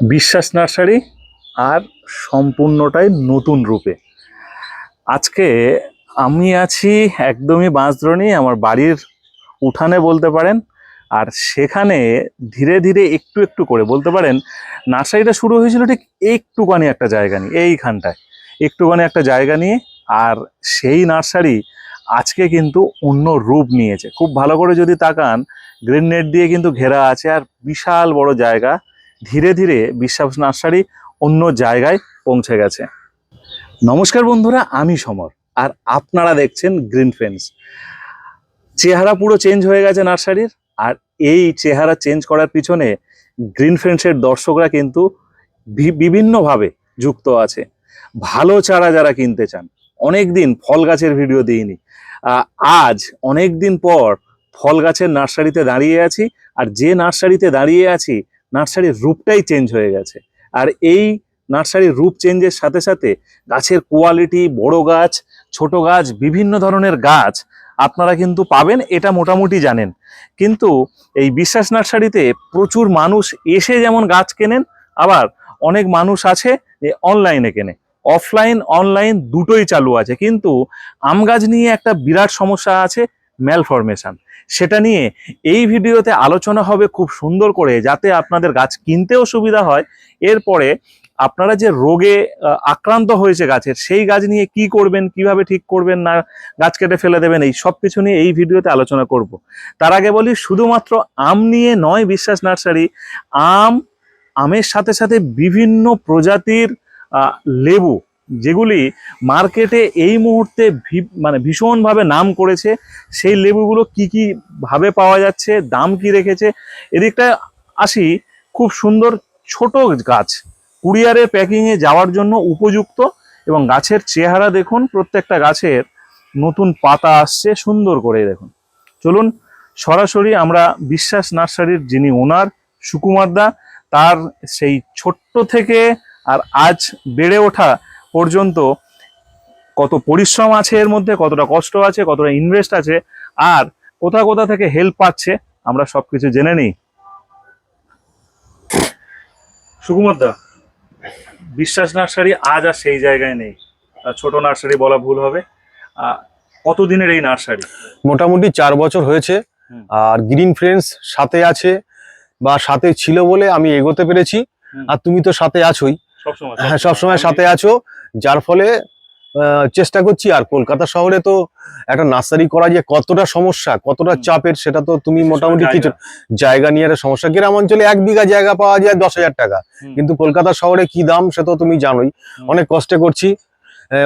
বিশ্বাস নার্সারি আর সম্পূর্ণটাই নতুন রূপে। আজকে আমি আছি একদমই বাঁশদ্রোণী, আমার বাড়ির উঠানে বলতে পারেন, আর সেখানে ধীরে ধীরে একটু একটু করে বলতে পারেন, নার্সারিটা শুরু হয়েছিল ঠিক একটুখানি একটা জায়গা নিয়ে, এইখানটায়। একটুখানি একটা জায়গা নিয়ে, আর সেই নার্সারি আজকে কিন্তু অন্য রূপ নিয়েছে। খুব ভালো করে যদি তাকান, গ্রিন নেট দিয়ে কিন্তু ঘেরা আছে, আর বিশাল বড় জায়গা। ধীরে ধীরে বিশ্বাস নার্সারি অন্য জায়গায় পৌঁছে গেছে। নমস্কার বন্ধুরা, আমি সমর আর আপনারা দেখছেন গ্রিন ফেন্স চেহারা পুরো চেঞ্জ হয়ে গেছে নার্সারির আর এই চেহারা চেঞ্জ করার পিছনে গ্রিন ফ্রেন্ডসের দর্শকরা কিন্তু বিভিন্নভাবে যুক্ত আছে। ভালো চারা যারা কিনতে চান অনেক দিন ফল গাছের ভিডিও দিইনি। আজ অনেক দিন পর ফল গাছের নার্সারিতে দাঁড়িয়ে আছি আর যে নার্সারিতে দাঁড়িয়ে আছি নার্সারির রূপটাই চেঞ্জ হয়ে গেছে। আর এই নার্সারির রূপ চেঞ্জের সাথে সাথে গাছের কোয়ালিটি বড় গাছ, ছোট গাছ, বিভিন্ন ধরনের গাছ আপনারা কিন্তু পাবেন, এটা মোটামুটি জানেন। কিন্তু এই বিশ্বাস নার্সারিতে প্রচুর মানুষ এসে যেমন গাছ কেনেন, আবার অনেক মানুষ আছে যে অনলাইনে কেনে। অফলাইন অনলাইন দুটোই চালু আছে। কিন্তু আম গাছ নিয়ে একটা বিরাট সমস্যা আছে ম্যালফরমেশন সেটা নিয়ে এই ভিডিওতে আলোচনা হবে খুব সুন্দর করে যাতে আপনাদের গাছ কিনতেও সুবিধা হয়। এরপরে আপনারা যে রোগে আক্রান্ত হয়েছে গাছের, সেই গাছ নিয়ে কি করবেন, কীভাবে ঠিক করবেন না, গাছ কেটে ফেলে দেবেন, এই সব কিছু নিয়ে এই ভিডিওতে আলোচনা করব। তার আগে বলি, শুধুমাত্র আম নিয়ে নয় বিশ্বাস নার্সারি, আম, আমের সাথে সাথে বিভিন্ন প্রজাতির লেবু যেগুলি মার্কেটে এই মুহূর্তে মানে ভীষণভাবে নাম করেছে, সেই লেবুগুলো কি কি ভাবে পাওয়া যাচ্ছে, দাম কি রেখেছে এদিকটা আসি, খুব সুন্দর ছোট গাছ। কুরিয়ারের প্যাকিংয়ে যাওয়ার জন্য উপযুক্ত এবং গাছের চেহারা দেখুন, প্রত্যেকটা গাছের নতুন পাতা আসছে, সুন্দর করে দেখুন। চলুন, সরাসরি আমরা বিশ্বাস নার্সারির যিনি ওনার, সুকুমার দা, তার সেই ছোট্ট থেকে আর আজ বেড়ে ওঠা পর্যন্ত কত পরিশ্রম আছে এর মধ্যে কতটা কষ্ট আছে কতটা ইনভেস্ট আছে আর কোথা কোথা থেকে হেল্প পাচ্ছে আমরা সবকিছু জেনে নিই। সুকুমার দা বিশ্বাস নার্সারি আজ আর সেই জায়গায় নেই। ছোট নার্সারি বলা ভুল হবে। কতদিনের এই নার্সারি? মোটামুটি চার বছর হয়েছে। আর গ্রিন ফ্রেন্ডস সাথে আছে বা সাথে ছিল বলে আমি এগোতে পেরেছি। আর তুমি তো সাথে আছোই। সবসময় হ্যাঁ সবসময় সাথে আছো। যার ফলে চেষ্টা করছি আর কলকাতা শহরে তো একটা নার্সারি করা যে কতটা সমস্যা কতটা চাপের সেটা তো তুমি মোটামুটি জায়গা। কিছু জায়গা নিয়ে একটা সমস্যা। গ্রাম অঞ্চলে এক বিঘা জায়গা পাওয়া যায় দশ হাজার টাকা। কিন্তু কলকাতা শহরে কি দাম সে তো তুমি জানোই। অনেক কষ্টে করছি।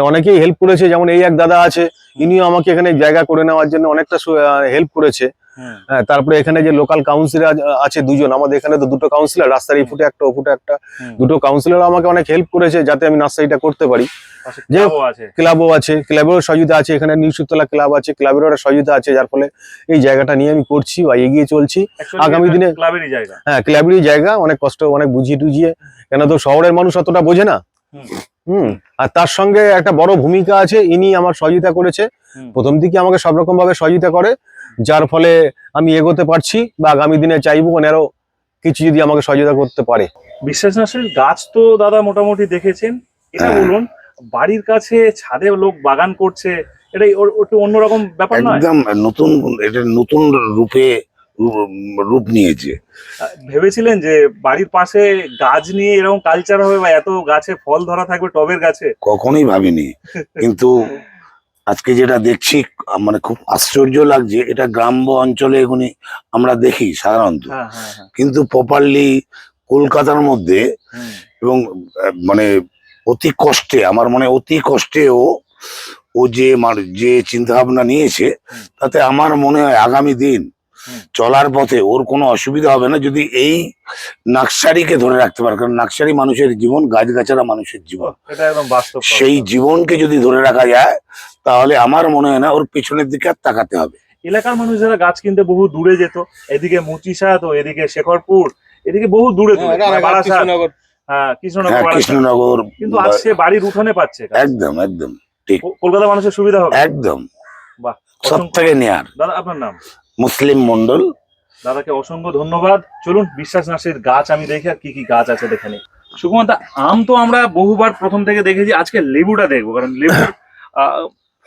অনেকেই হেল্প করেছে যেমন এই এক দাদা আছে ইনিও আমাকে এখানে জায়গা করে নেওয়ার জন্য অনেকটা হেল্প করেছে। তারপরে এখানে যে লোকাল কাউন্সিলর আছে দুজন আমাদের এখানে তো দুটো কাউন্সিলর রাস্তার এই ফুটে একটা ও ফুটে একটা দুটো কাউন্সিলর আমাকে অনেক হেল্প করেছে যাতে আমি নার্সারিটা করতে পারি। যে- ক্লাবও আছে। ক্লাবও আছে ক্লাবেরও সহযোগিতা আছে এখানে নিউসুতলা ক্লাব আছে ক্লাবেরও একটা সহযোগিতা আছে যার ফলে এই জায়গাটা নিয়ে আমি করছি বা এগিয়ে চলছি। আগামী দিনে- ক্লাবেরই জায়গা। হ্যাঁ ক্লাবেরই জায়গা অনেক কষ্ট অনেক বুঝিয়ে টুঝিয়ে কেন তো শহরের মানুষ অতটা বোঝে না। হুম। আর তার সঙ্গে একটা বড় ভূমিকা আছে ইনি আমার সহযোগিতা করেছে। প্রথম দিকে আমাকে সব রকম ভাবে সহযোগিতা করে যার ফলে আমি এগোতে পারছি বা আগামী দিনে চাইব ওনারও কিছু যদি আমাকে সহযোগিতা করতে পারে। বিশ্বাস নার্সারির গাছ তো দাদা মোটামুটি দেখেছেন। এটা হ্যাঁ। বলুন বাড়ির কাছে ছাদে লোক বাগান করছে এটা ওর- একটু অন্যরকম ব্যাপার নয়? একদম নতুন এটা নতুন রূপে রূপ- নিয়েছে। ভেবেছিলেন যে বাড়ির পাশে গাছ নিয়ে এরকম কালচার হবে বা এত গাছে ফল ধরা থাকবে টবের গাছে? কখনোই ভাবিনি। কিন্তু আজকে যেটা দেখছি মানে খুব আশ্চর্য লাগছে এটা গ্রাম্য অঞ্চলে এগুলি আমরা দেখি সাধারণত। হ্যাঁ হ্যাঁ হ্যাঁ। কিন্তু প্রপারলি কলকাতার মধ্যে এবং মানে অতি কষ্টে আমার মনে অতি কষ্টেও ও যে যে চিন্তা ভাবনা নিয়েছে তাতে আমার মনে হয় আগামী দিন। চলার পথে ওর কোনো অসুবিধা হবে না যদি এই নাকসারিকে ধরে রাখতে পারে। কারণ নাকসারি মানুষের জীবন গাছগাছারা মানুষের জীবন। এটা একদম বাস্তব কথা। সেই জীবনকে যদি ধরে রাখা যায় তাহলে আমার মনে হয় না ওর পেছনের দিকে আর তাকাতে হবে। এলাকার মানুষ যারা গাছ কিনতে বহু দূরে যেত এদিকে মুচিসা তো এদিকে শেখরপুর এদিকে বহু দূরে দূরে মানে হ্যাঁ কৃষ্ণনগর হ্যাঁ কৃষ্ণনগর কিন্তু আজ সে বাড়ির উঠানে পাচ্ছে একদম একদম ক- কলকাতা মানুষের সুবিধা হবে? একদম। বাহ সব থেকে নেয়ার দাদা আপনার নাম? মুসলিম মন্ডল। দাদাকে অসংখ্য ধন্যবাদ। চলুন, বিশ্বাস নার্সির গাছ আমি দেখি আর কি কি গাছ আছে দেখে নিই। সুকুমার আম তো আমরা বহুবার প্রথম থেকে দেখেছি, আজকে লেবুটা দেখব, কারণ লেবু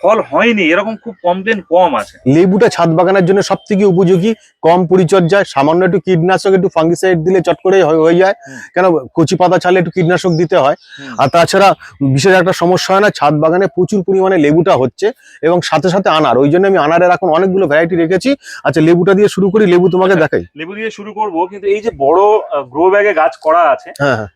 ফল হয়নি এরকম খুব কমপ্লেন কম আছে। লেবুটা ছাদ বাগানের জন্য সব থেকে উপযোগী কম পরিচর্যায় সামান্য একটু কীটনাশক একটু ফাঙ্গিসাইড দিলে চট করে হয়ে যায়। কেন কচি পাতা ছাড়লে একটু কীটনাশক দিতে হয়। আর তাছাড়া বিশেষ একটা সমস্যা হয় না ছাদ বাগানে প্রচুর পরিমাণে লেবুটা হচ্ছে এবং সাথে সাথে আনার। ওই জন্য আমি আনারের এখন অনেকগুলো ভ্যারাইটি রেখেছি। আচ্ছা লেবুটা দিয়ে শুরু করি লেবু তোমাকে আচ্ছা। দেখাই। লেবু দিয়ে শুরু করব কিন্তু এই যে বড় গ্রো ব্যাগে গাছ করা আছে হ্যাঁ হ্যাঁ।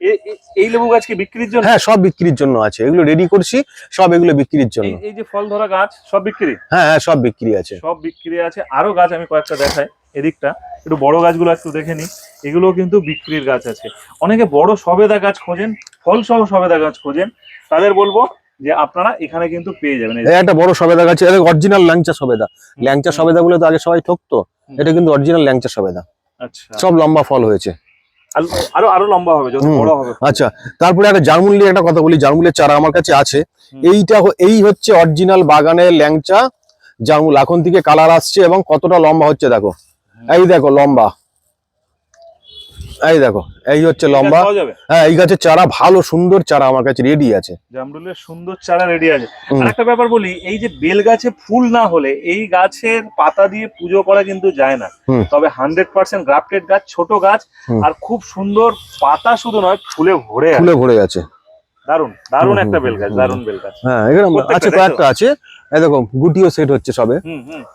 এই লেবু গাছ কি বিক্রির জন্য? হ্যাঁ সব বিক্রির জন্য আছে। এগুলো রেডি করছি সব এগুলো বিক্রির জন্য। এই যে ফল ধরা গাছ সব বিক্রি? হ্যাঁ হ্যাঁ সব বিক্রি আছে। সব বিক্রি আছে। আরও গাছ আমি কয়েকটা দেখাই এদিকটা। একটু বড় গাছগুলো একটু দেখে নিই। এগুলো কিন্তু বিক্রির গাছ আছে। অনেকে বড় সবেদা গাছ খোঁজেন ফল সহ সবেদা গাছ খোঁজেন। তাদের বলব যে আপনারা এখানে কিন্তু পেয়ে যাবেন। এই একটা বড় সবেদা গাছ এটা অরিজিনাল ল্যাংচা সবেদা। ল্যাংচা সবেদা বলে তো আগে সবাই ঠকতো এটা কিন্তু অরিজিনাল ল্যাংচা সবেদা। আচ্ছা। সব লম্বা ফল হয়েছে। আরো- আরও লম্বা হবে যত বড় হবে। আচ্ছা তারপরে একটা জার্মুলি একটা কথা বলি জার্মুলের চারা আমার কাছে আছে। এইটা এই হচ্ছে অরিজিনাল বাগানের ল্যাংচা জার্মুল। এখন থেকে কালার আসছে এবং কতটা লম্বা হচ্ছে দেখো। এই দেখো লম্বা। এই দেখো এই হচ্ছে লম্বা। হ্যাঁ এই গাছের চারা ভালো সুন্দর চারা আমার কাছে রেডি আছে। জামরুলের সুন্দর চারা রেডি আছে। আর একটা ব্যাপার বলি এই যে বেল গাছে ফুল না হলে এই গাছের পাতা দিয়ে পুজো করা কিন্তু যায় না। তবে হান্ড্রেড পার্সেন্ট গ্রাফটেড গাছ ছোট গাছ আর খুব সুন্দর পাতা শুধু নয় ফুলে ভরে ফুলে ভরে আছে। দারুণ দারুণ একটা বেল গাছ দারুণ বেল গাছ হ্যাঁ এখানে আছে কয়েকটা আছে। এই দেখো গুটিও সেট হচ্ছে সবে।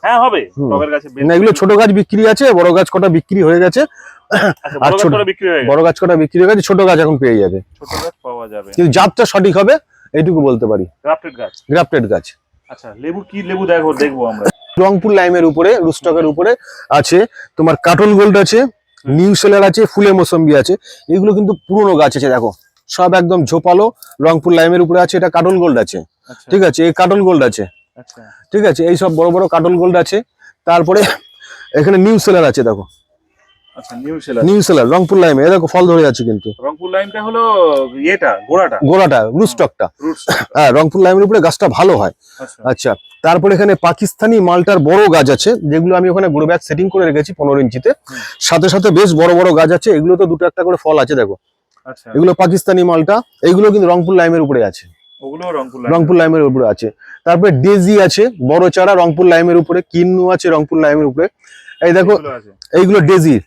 হ্যাঁ হবে। টবের গাছে না এগুলো ছোট গাছ বিক্রি আছে বড় গাছ কটা বিক্রি হয়ে গেছে। আচ্ছা, আর ছোট- বিক্রি হয়ে বড় গাছ কটা বিক্রি হয়ে গেছে ছোট গাছ এখন পেয়ে যাবে। ছোট গাছ পাওয়া যাবে। কিন্তু জাতটা সঠিক হবে এইটুকু বলতে পারি। গ্রাফটেড গাছ? গ্রাফটেড গাছ। আচ্ছা লেবু কি লেবু দেখো দেখব আমরা। রংপুর লাইমের উপরে রুস্টকের উপরে আছে। তোমার কাটল গোল্ড আছে নিউ সেলার আছে ফুলে মোসম্বি আছে। এগুলো কিন্তু পুরনো গাছ আছে দেখো। সব একদম ঝোপালো রংপুর লাইমের উপরে আছে এটা কার্টন গোল্ড আছে। আচ্ছা। ঠিক আছে এই কার্টন গোল্ড আছে। আচ্ছা। ঠিক আছে এই সব বড় বড় কার্টন গোল্ড আছে। তারপরে এখানে নিউ সেলার আছে দেখো। আচ্ছা নিউ সেলার। রংপুর লাইমে দেখো ফল ধরে যাচ্ছে কিন্তু। রংপুর লাইনটা হলো ইয়েটা গোড়াটা? গোড়াটা রুস্টকটা হ্যাঁ রংপুর লাইমের উপরে গাছটা ভালো হয়। আচ্ছা। তারপরে এখানে পাকিস্তানি মালটার বড় গাছ আছে যেগুলো আমি ওখানে গ্রো ব্যাগ সেটিং করে রেখেছি পনেরো ইঞ্চিতে। সাথে সাথে বেশ বড় বড় গাছ আছে এগুলো তো দুটো একটা করে ফল আছে দেখো। এগুলো পাকিস্তানি মালটা এগুলো কিন্তু রংপুর লাইমের উপরে আছে। রংপুর লাইমের উপরে আছে। তারপরে ডেজি আছে বড় চারা রংপুর লাইমের উপরে কিন্নু আছে রংপুর লাইমের উপরে। এই দেখো এইগুলো ডেজির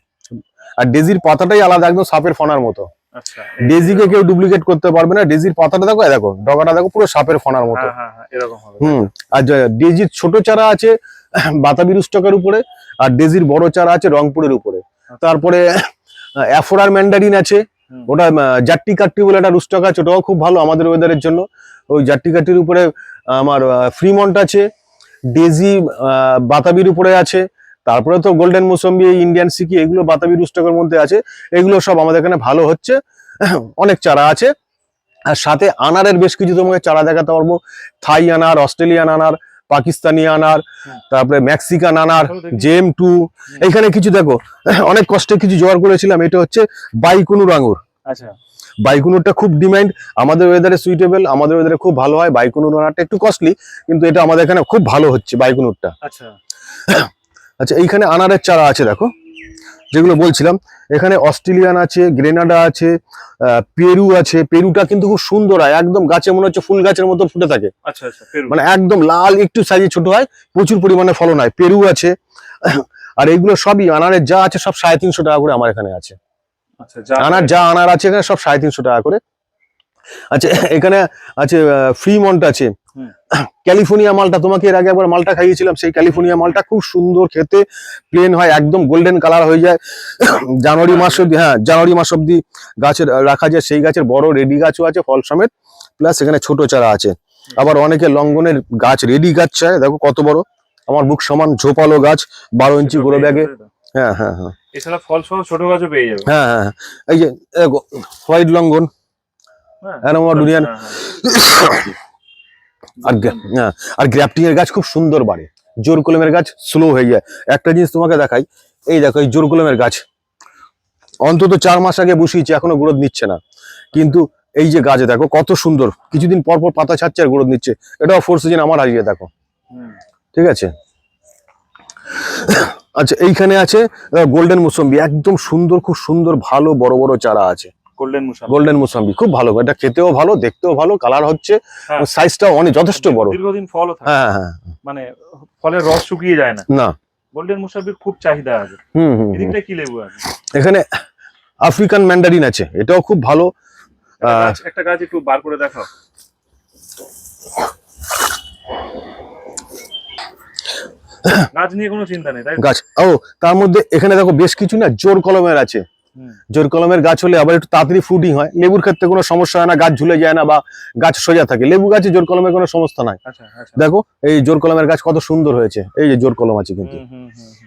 আর ডেজির পাতাটাই আলাদা একদম সাপের ফনার মতো। আচ্ছা ডেজিকে কেউ ডুপ্লিকেট করতে পারবে না। ডেজির পাতাটা দেখো দেখো ডগাটা দেখো পুরো সাপের ফনার মতো। হ্যাঁ হ্যাঁ হ্যাঁ হুম আর ডেজির ছোট চারা আছে বাতাবি রুস্টকের উপরে আর ডেজির বড় চারা আছে রংপুরের উপরে। তারপরে অ্যাফোরার ম্যান্ডারিন আছে হুম। ওটা জাট্টি কাট্টি বলে একটা রুস্টক আছে, ওটাও খুব ভালো আমাদের ওয়েদারের জন্য। ওই জাট্টি কাট্টির উপরে আমার ফ্রিমন্ট আছে ডেজি বাতাবির উপরে আছে, তারপরে তো গোল্ডেন মোসম্বি ইন্ডিয়ান সিকি এগুলো বাতাবি রুস্টকের মধ্যে আছে, এগুলো সব আমাদের এখানে ভালো হচ্ছে, অনেক চারা আছে। আর সাথে আনারের বেশ কিছু তোমাকে চারা দেখাতে পারব, থাই আনার, অস্ট্রেলিয়ান আনার পাকিস্তানি আনার তারপরে মেক্সিকান আনার জেম টু এখানে কিছু দেখো অনেক কষ্টে কিছু জোগাড় করেছিলাম এটা হচ্ছে বাইকুনুর আঙুর আচ্ছা। বাইকুনুরটা খুব ডিমান্ড আমাদের ওয়েদারে সুইটেবল আমাদের ওয়েদারে খুব ভালো হয় বাইকুনুর আনারটা একটু কস্টলি কিন্তু এটা আমাদের এখানে খুব ভালো হচ্ছে বাইকুনুরটা। আচ্ছা। আচ্ছা এইখানে আনারের চারা আছে দেখো। যেগুলো বলছিলাম এখানে অস্ট্রেলিয়ান আছে গ্রেনাডা আছে পেরু আছে। পেরুটা কিন্তু খুব সুন্দর হয় একদম গাছে মনে হচ্ছে ফুল গাছের মতো ফুটে থাকে। আচ্ছা আচ্ছা মানে একদম লাল একটু সাইজে ছোট হয় প্রচুর পরিমাণে ফলন হয়। পেরু আছে আর এগুলো সবই আনারের যা আছে সব সাড়ে তিনশো টাকা করে আমার এখানে আছে। আচ্ছা আনার যা আনার আছে এখানে সব সাড়ে তিনশো টাকা করে আচ্ছা এখানে আছে ফ্রি মন্ট আছে। ক্যালিফোর্নিয়া মালটা তোমাকে এর আগে একবার মালটা খাইয়েছিলাম সেই ক্যালিফোর্নিয়া মালটা খুব সুন্দর খেতে প্লেন হয় একদম গোল্ডেন কালার হয়ে যায়। জানুয়ারি মাস অব্দি হ্যাঁ জানুয়ারি মাস অব্দি গাছের রাখা যায় সেই গাছের বড় রেডি গাছও আছে ফল সমেত প্লাস এখানে ছোট চারা আছে। আবার অনেকে লঙ্গনের গাছ রেডি গাছ চায় দেখো কত বড়। আমার বুক সমান ঝোপালো গাছ বারো ইঞ্চি গোড়ো ব্যাগে। হ্যাঁ হ্যাঁ হ্যাঁ। এছাড়া ফল সহ ছোট গাছও পেয়ে যাবে। হ্যাঁ হ্যাঁ হ্যাঁ। এই যে দেখো হোয়াইট লঙ্গন। অ্যারোমা ডুরিয়ান হ্যাঁ, হ্যাঁ। আর হ্যাঁ, আর এর গাছ খুব সুন্দর বাড়ে। জোর কলমের গাছ স্লো হয়ে যায়। একটা জিনিস তোমাকে দেখাই। এই দেখো এই জোর কলমের গাছ। অন্তত চার মাস আগে বসিয়েছে এখনও গ্রোথ নিচ্ছে না। কিন্তু এই যে গাছ দেখো কত সুন্দর। কিছুদিন পর পর পাতা ছাড়ছে আর গ্রোথ নিচ্ছে। এটাও ফোর সিজন আমার হারিয়ে দেখো। ঠিক আছে? আচ্ছা এইখানে আছে গোল্ডেন মুসম্বি। একদম সুন্দর খুব সুন্দর ভালো বড় বড় চারা আছে। গোল্ডেন মুসাম গোল্ডেন মুসম্বি খুব ভালো এটা খেতেও ভালো দেখতেও ভালো কালার হচ্ছে হ্যাঁ। সাইজটাও অনেক যথেষ্ট বড়। দীর্ঘদিন থাকে। হ্যাঁ হ্যাঁ। মানে ফলের রস শুকিয়ে যায় না। না। গোল্ডেন মুসাম্বির খুব চাহিদা আছে। হুম হুম। এদিকটা কি লেবু আছে? এখানে আফ্রিকান ম্যান্ডারিন আছে এটাও খুব ভালো। একটা আহ, গাছ- একটা গাছ একটু বার করে দেখাও। গাছ নিয়ে কোনো চিন্তা নেই তাই গাছ ও তার মধ্যে এখানে দেখো বেশ কিছু না জোর কলমের আছে। জোর কলমের গাছ হলে আবার একটু তাড়াতাড়ি ফ্রুটিং হয়। লেবুর ক্ষেত্রে কোনো সমস্যা হয় না গাছ ঝুলে যায় না বা গাছ সোজা থাকে। লেবু গাছে জোর কলমের কোনো সমস্যা নাই। আচ্ছা আচ্ছা। দেখো এই জোর কলমের গাছ কত সুন্দর হয়েছে। এই যে জোর কলম আছে কিন্তু।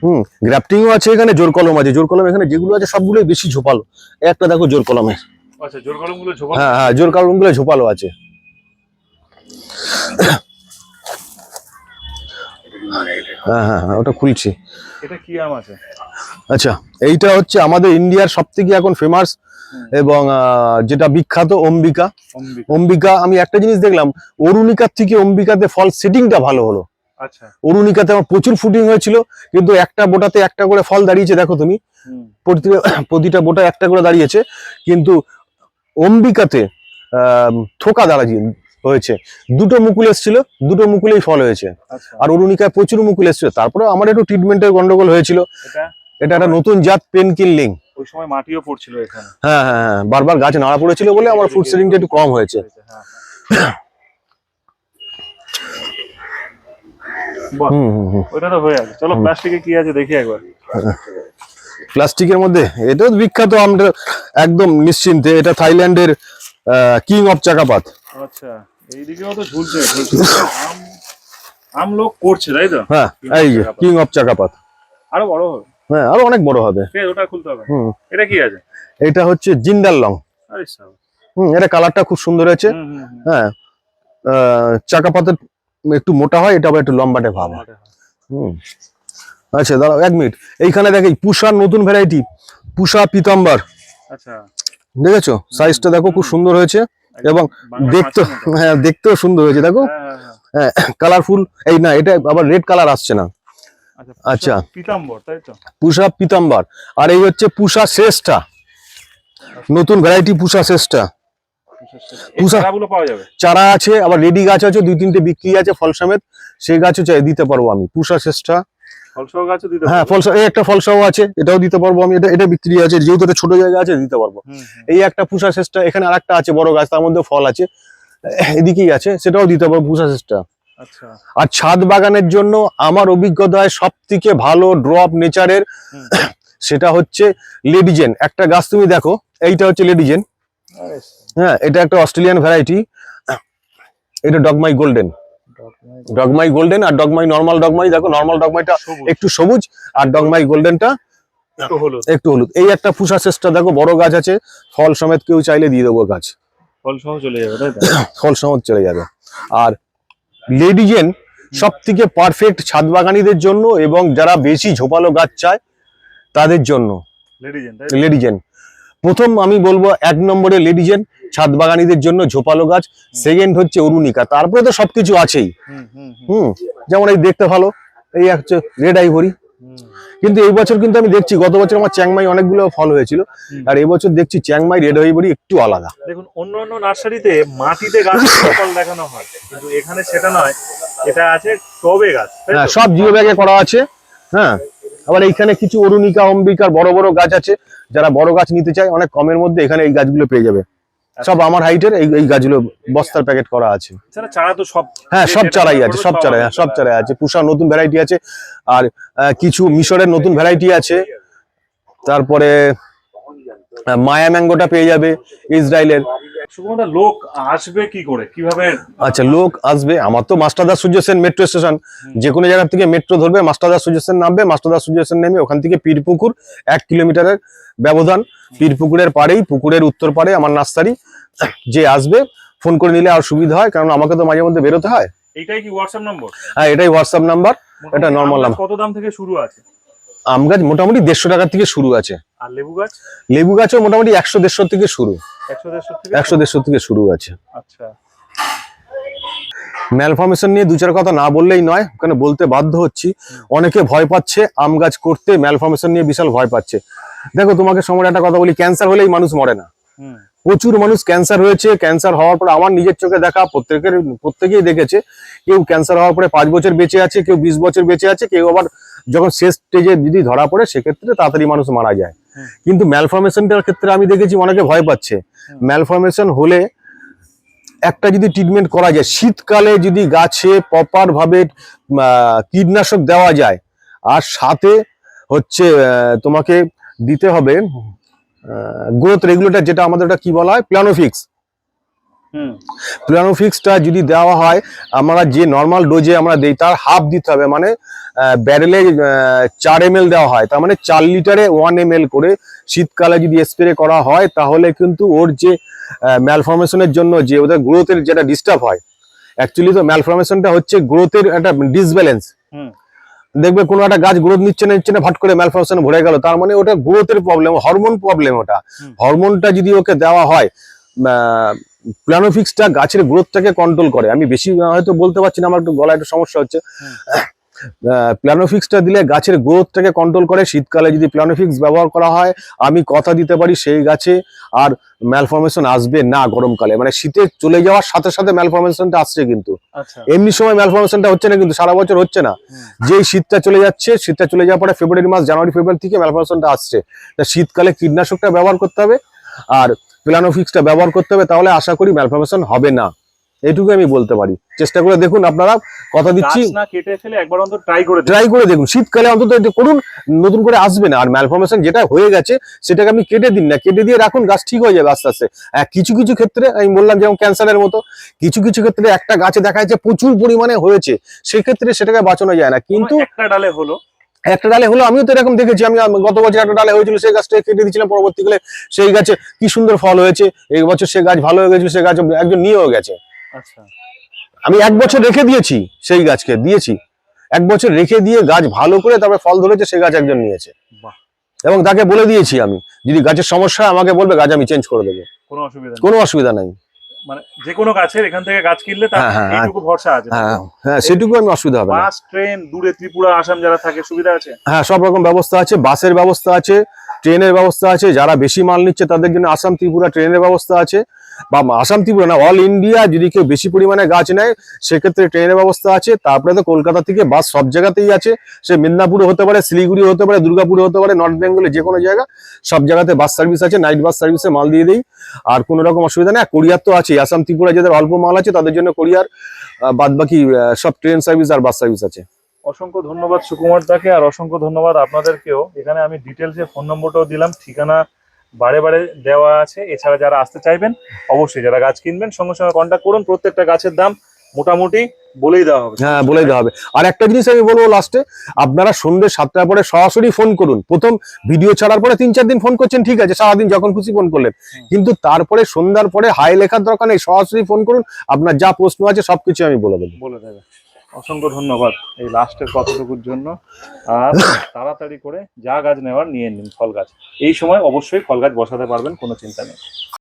হুম, গ্রাফটিংও আছে এখানে জোর কলম আছে। জোর কলম এখানে যেগুলো আছে সবগুলোই বেশি ঝোপালো। একটা দেখো জোর কলমে আচ্ছা জোর কলমগুলো হ্যাঁ হ্যাঁ জোর কলমগুলো ঝোপালো আছে। হ্যাঁ হ্যাঁ হ্যাঁ ওটা খুলছি। এটা কি আম আছে? আচ্ছা এইটা হচ্ছে আমাদের ইন্ডিয়ার সব থেকে এখন ফেমাস এবং যেটা বিখ্যাত অম্বিকা। অম্বিকা। আমি একটা জিনিস দেখলাম অরুণিকার থেকে অম্বিকাতে ফল সেটিংটা ভালো হলো। আচ্ছা। অরুণিকাতে আমার প্রচুর ফুটিং হয়েছিল কিন্তু একটা বোটাতে একটা করে ফল দাঁড়িয়েছে দেখো তুমি। প্রতিটা বোটা একটা করে দাঁড়িয়েছে কিন্তু অম্বিকাতে থোকা দাঁড়িয়ে হয়েছে। দুটো মুকুল এসেছিল দুটো মুকুলেই ফল হয়েছে। আচ্ছা। আর অরুণিকায় প্রচুর মুকুল এসেছিল। তারপরে আমার একটু ট্রিটমেন্টের গন্ডগোল হয়েছিল। এটা? একটা নতুন জাত পেন কিনলিং ওই সময় মাটিও পড়ছিল এখানে। হ্যাঁ হ্যাঁ হ্যাঁ বারবার গাছ নাড়া পড়েছিল বলে আমার ফুড সেটিংটা একটু কম হয়েছে। হ্যাঁ, হ্যাঁ। বাহ, হুম হুম হুম। ওইটা তো হয়ে আছে চলো প্লাস্টিকে কি আছে দেখি একবার। প্লাস্টিকের মধ্যে এটাও বিখ্যাত আমরা একদম নিশ্চিন্তে। এটা থাইল্যান্ডের কিং অফ চাকাপাত। আচ্ছা। এইদিকেও তো ঝুলছে ঝুলছে। আম আম লোক করছে তাই তো? হ্যাঁ এই যে কিং অফ চাকাপাত আরও বড় হবে? হ্যাঁ আরও অনেক বড় হবে। ওটা খুলতে হবে? এটা কি আছে? এটা হচ্ছে জিন্দাল লং। আরে হুম এটা কালারটা খুব সুন্দর। হ্যাঁ চাকাপাতের একটু মোটা হয় এটা আবার একটু লম্বাটে ভাব হুম। আচ্ছা দাঁড়াও এক মিনিট। এইখানে দেখো পুষার নতুন ভ্যারাইটি পুষা পিতাম্বার। আচ্ছা। দেখেছ? সাইজটা দেখো খুব সুন্দর হয়েছে। এবং দেখতে হ্যাঁ দেখতেও সুন্দর হয়েছে দেখো। হ্যাঁ, হ্যাঁ, হ্যাঁ। কালারফুল এই না এটা আবার রেড কালার আসছে না। আচ্ছা আচ্ছা। পিতাম্বর তাই তো? পুষা পিতাম্বার। আর এই হচ্ছে পুষা শ্রেষ্ঠা। নতুন ভ্যারাইটি পুষা শ্রেষ্ঠা। চারা আছে আবার রেডি গাছ আছে দুই তিনটে বিক্রি আছে ফল সমেত। সেই গাছও চাই দিতে পারব আমি। পুষা শ্রেষ্ঠা। হ্যাঁ এই একটা আছে এটাও দিতে পারব আমি এটা এটা বিক্রি আছে যেহেতু এটা ছোট জায়গা আছে দিতে পারব। এই একটা পুষা এখানে আর একটা আছে বড় গাছ তার মধ্যে ফল আছে। এদিকেই আছে সেটাও দিতে পারব পুষা আচ্ছা। আর ছাদ বাগানের জন্য আমার অভিজ্ঞতায় সব থেকে ভালো ড্রপ নেচারের সেটা হচ্ছে লেডিজেন। একটা গাছ তুমি দেখো এইটা হচ্ছে লেডিজেন। হ্যাঁ এটা একটা অস্ট্রেলিয়ান ভ্যারাইটি এটা ডগমাই গোল্ডেন। ডগমাই গোল্ডেন আর ডগমাই নর্মাল ডগমাই দেখো নর্মাল ডগমাইটা একটু সবুজ আর ডগমাই গোল্ডেনটা একটু হলুদ। একটু হলুদ। এই একটা পুষা চেষ্টা দেখো বড় গাছ আছে ফল সমেত কেউ চাইলে দিয়ে দেবো গাছ। ফলসহ চলে যাবে ফল সমেত চলে যাবে। আর লেডিজেন সব থেকে পারফেক্ট ছাদ বাগানীদের জন্য এবং যারা বেশি ঝোপালো গাছ চায় তাদের জন্য। লেডিজেন লেডিজেন প্রথম আমি বলব এক নম্বরে লেডিজেন ছাদ বাগানীদের জন্য ঝোপালো গাছ সেকেন্ড হচ্ছে অরুণিকা তারপরে তো সবকিছু আছেই। হুম, যেমন এই দেখতে ভালো এই হচ্ছে রেড আইভরি। কিন্তু এই বছর কিন্তু আমি দেখছি গত বছর আমার চ্যাংমাই অনেকগুলো ফল হয়েছিল আর এই বছর দেখছি চ্যাংমাই রেড আইভরি একটু আলাদা। দেখুন অন্য অন্য নার্সারিতে মাটিতে গাছ ফল দেখানো হয় কিন্তু এখানে সেটা নয় এটা আছে টবে গাছ হ্যাঁ সব জিও ব্যাগে করা আছে হ্যাঁ। আবার এইখানে কিছু অরুণিকা অম্বিকার বড় বড় গাছ আছে যারা বড় গাছ নিতে চায় অনেক কমের মধ্যে এখানে এই গাছগুলো পেয়ে যাবে। সব আমার হাইটের এই এই গাছগুলো বস্তার প্যাকেট করা আছে। চারা তো সব হ্যাঁ সব চারাই আছে সব চারাই হ্যাঁ, সব চারাই আছে। পুষা নতুন ভ্যারাইটি আছে আর কিছু মিশরের নতুন ভ্যারাইটি আছে। তারপরে মায়া ম্যাঙ্গোটা পেয়ে যাবে ইসরায়েলের। শুভমদা লোক আসবে কি করে? কীভাবে আচ্ছা লোক আসবে। আমার তো মাস্টারদার সূর্য সেন মেট্রো স্টেশন যে কোনো জায়গা থেকে মেট্রো ধরবে মাস্টারদার সূর্য সেন নামবে মাস্টারদার সূর্য সেন নেমে ওখান থেকে পীরপুকুর এক কিলোমিটারের ব্যবধান। পীরপুকুরের পাড়েই পুকুরের উত্তর পাড়ে আমার নার্সারি। যে আসবে ফোন করে নিলে আর সুবিধা হয় কারণ আমাকে তো মাঝে মধ্যে বেরোতে হয়। এইটাই কি হোয়াটসঅ্যাপ নম্বর হ্যাঁ এটাই হোয়াটসঅ্যাপ নাম্বার এটা normal আম কত দাম থেকে শুরু আছে? আম গাছ মোটামুটি দেড়শো টাকার থেকে শুরু আছে। আর লেবু গাছ? লেবু গাছও মোটামুটি একশো দেড়শো থেকে শুরু। একশো দেড়শো থেকে শুরু? আছে। আচ্ছা। ম্যালফরমেশন নিয়ে দু চার কথা না বললেই নয় কারণ বলতে বাধ্য হচ্ছি। অনেকে ভয় পাচ্ছে আম গাছ করতে ম্যালফরমেশন নিয়ে বিশাল ভয় পাচ্ছে। দেখো তোমাকে সময় একটা কথা বলি ক্যান্সার হলেই মানুষ মরে না। প্রচুর মানুষ ক্যান্সার হয়েছে ক্যান্সার হওয়ার পর আমার নিজের চোখে দেখা প্রত্যেকের প্রত্যেকেই দেখেছে। কেউ ক্যান্সার হওয়ার পরে পাঁচ বছর বেঁচে আছে কেউ বিশ বছর বেঁচে আছে কেউ আবার যখন শেষ স্টেজে যদি ধরা পড়ে সেক্ষেত্রে তাড়াতাড়ি মানুষ মারা যায়। কিন্তু ম্যালফরমেশনটার ক্ষেত্রে আমি দেখেছি অনেকে ভয় পাচ্ছে। ম্যালফরমেশন হলে একটা যদি ট্রিটমেন্ট করা যায় শীতকালে যদি গাছে প্রপার ভাবে কীটনাশক দেওয়া যায় আর সাথে হচ্ছে তোমাকে দিতে হবে গ্রোথ রেগুলেটর যেটা আমাদের ওটা কি বলা হয়? প্ল্যানোফিক্স হুম। প্ল্যানোফিক্সটা যদি দেওয়া হয় আমরা যে নর্মাল ডোজে আমরা দিই তার হাফ দিতে হবে। মানে ব্যারেলে চার এম দেওয়া হয়। তার মানে চার লিটারে ওয়ান এম করে শীতকালে যদি স্প্রে করা হয় তাহলে কিন্তু ওর যে ম্যালফরমেশনের জন্য যে ওদের গ্রোথের যেটা ডিস্টার্ব হয় অ্যাকচুয়ালি তো ম্যালফরমেশনটা হচ্ছে গ্রোথের একটা ডিসব্যালেন্স হুম। দেখবে কোনো একটা গাছ গ্রোথ নিচ্ছে না নিচ্ছে না ভাট করে ম্যালফরমেশন ভরে গেল তার মানে ওটা গ্রোথের প্রবলেম হরমোন প্রবলেম ওটা। হরমোনটা যদি ওকে দেওয়া হয় প্ল্যানোফিক্সটা গাছের গ্রোথটাকে কন্ট্রোল করে। আমি বেশি হয়তো বলতে পারছি না আমার একটু গলায় একটু সমস্যা হচ্ছে। প্ল্যানোফিক্সটা দিলে গাছের গ্রোথটাকে কন্ট্রোল করে। শীতকালে যদি প্ল্যানোফিক্স ব্যবহার করা হয় আমি কথা দিতে পারি সেই গাছে আর ম্যালফরমেশন আসবে না গরমকালে। মানে শীতে চলে যাওয়ার সাথে সাথে ম্যালফরমেশনটা আসছে কিন্তু। আচ্ছা। এমনি সময় ম্যালফরমেশনটা হচ্ছে না কিন্তু সারা বছর হচ্ছে না। যেই শীতটা চলে যাচ্ছে শীতটা চলে যাওয়ার পরে ফেব্রুয়ারি মাস জানুয়ারি ফেব্রুয়ারি থেকে ম্যালফরমেশনটা আসছে। তা শীতকালে কীটনাশকটা ব্যবহার করতে হবে আর প্লানোফিক্সটা ব্যবহার করতে হবে তাহলে আশা করি ম্যালফরমেশন হবে না। এটুকু আমি বলতে পারি। চেষ্টা করে দেখুন আপনারা কথা দিচ্ছি। ট্রাই করে দেখুন। শীতকালে অন্তত এটা করুন নতুন করে আসবে না। আর ম্যালফরমেশন যেটা হয়ে গেছে সেটাকে আপনি কেটে দিন না। কেটে দিয়ে রাখুন গাছ ঠিক হয়ে যাবে আস্তে আস্তে। কিছু কিছু ক্ষেত্রে আমি বললাম যেমন ক্যান্সারের মতো কিছু কিছু ক্ষেত্রে একটা গাছে দেখা যাচ্ছে প্রচুর পরিমাণে হয়েছে। সেক্ষেত্রে সেটাকে বাঁচানো যায় না। কিন্তু একটা ডালে হলো। একটা ডালে হলো আমিও তো এরকম দেখেছি আমি গত বছর একটা ডালে হয়েছিল সেই গাছটা কেটে দিয়েছিলাম পরবর্তীকালে সেই গাছে কি সুন্দর ফল হয়েছে এই বছর সে গাছ ভালো হয়ে গেছিল সে গাছ একজন নিয়েও গেছে। আচ্ছা। আমি এক বছর রেখে দিয়েছি সেই গাছকে দিয়েছি। এক বছর রেখে দিয়ে গাছ ভালো করে তারপরে ফল ধরেছে সে গাছ একজন নিয়েছে। এবং তাকে বলে দিয়েছি আমি যদি গাছের সমস্যা হয় আমাকে বলবে গাছ আমি চেঞ্জ করে দেবো। কোনো অসুবিধা কোনো অসুবিধা নাই। মানে যে কোনো গাছের এখান থেকে গাছ কিনলে তার হ্যাঁ, হ্যাঁ, হ্যাঁ। এইটুকু ভরসা আছে। হ্যাঁ হ্যাঁ সেটুকু আমি অসুবিধা হবে বাস ট্রেন দূরে ত্রিপুরা আসাম যারা থাকে সুবিধা আছে? হ্যাঁ সব রকম ব্যবস্থা আছে বাসের ব্যবস্থা আছে ট্রেনের ব্যবস্থা আছে যারা বেশি মাল নিচ্ছে তাদের জন্য আসাম ত্রিপুরা ট্রেনের ব্যবস্থা আছে। বা আসাম ত্রিপুরা না অল ইন্ডিয়া যদি কেউ বেশি পরিমাণে গাছ নেয়, সেক্ষেত্রে ট্রেনের ব্যবস্থা আছে। তারপরে তো কলকাতা থেকে বাস সব জায়গাতেই আছে। সে মিদনাপুরে হতে পারে শিলিগুড়ি হতে পারে দুর্গাপুরে হতে পারে, নর্থ বেঙ্গলে যে কোনো জায়গা, সব জায়গাতে বাস সার্ভিস আছে, নাইট বাস সার্ভিসে মাল দিয়ে দিই। আর কোনো রকম অসুবিধা নেই। কোরিয়ার তো আছে আসাম ত্রিপুরা যাদের অল্প মাল আছে, তাদের জন্য কোরিয়ার বাদ বাকি সব ট্রেন সার্ভিস আর বাস সার্ভিস আছে। অসংখ্য ধন্যবাদ সুকুমার দাকে, আর অসংখ্য ধন্যবাদ আপনাদেরকেও। এখানে আমি ডিটেলসে ফোন নম্বরটাও দিলাম। ঠিকানা বারে বারে দেওয়া আছে। এছাড়া যারা আসতে চাইবেন অবশ্যই যারা গাছ কিনবেন সঙ্গে সঙ্গে কন্ট্যাক্ট করুন। প্রত্যেকটা গাছের দাম মোটামুটি বলেই দেওয়া হবে। হ্যাঁ বলে দেওয়া হবে। আর একটা জিনিস আমি বলব লাস্টে আপনারা সন্ধ্যে সাতটার পরে সরাসরি ফোন করুন। প্রথম ভিডিও ছাড়ার পরে তিন চার দিন ফোন করছেন ঠিক আছে সারাদিন যখন খুশি ফোন করলেন। কিন্তু তারপরে সন্ধ্যার পরে হাই লেখার দরকার নেই সরাসরি ফোন করুন। আপনার যা প্রশ্ন আছে সবকিছু আমি বলে দেবো। বলে দেবে। অসংখ্য ধন্যবাদ এই লাস্টের কতটুকুর জন্য। আর তাড়াতাড়ি করে যা গাছ নেওয়ার নিয়ে নিন ফল গাছ। এই সময় অবশ্যই ফল গাছ বসাতে পারবেন, কোনো চিন্তা নেই।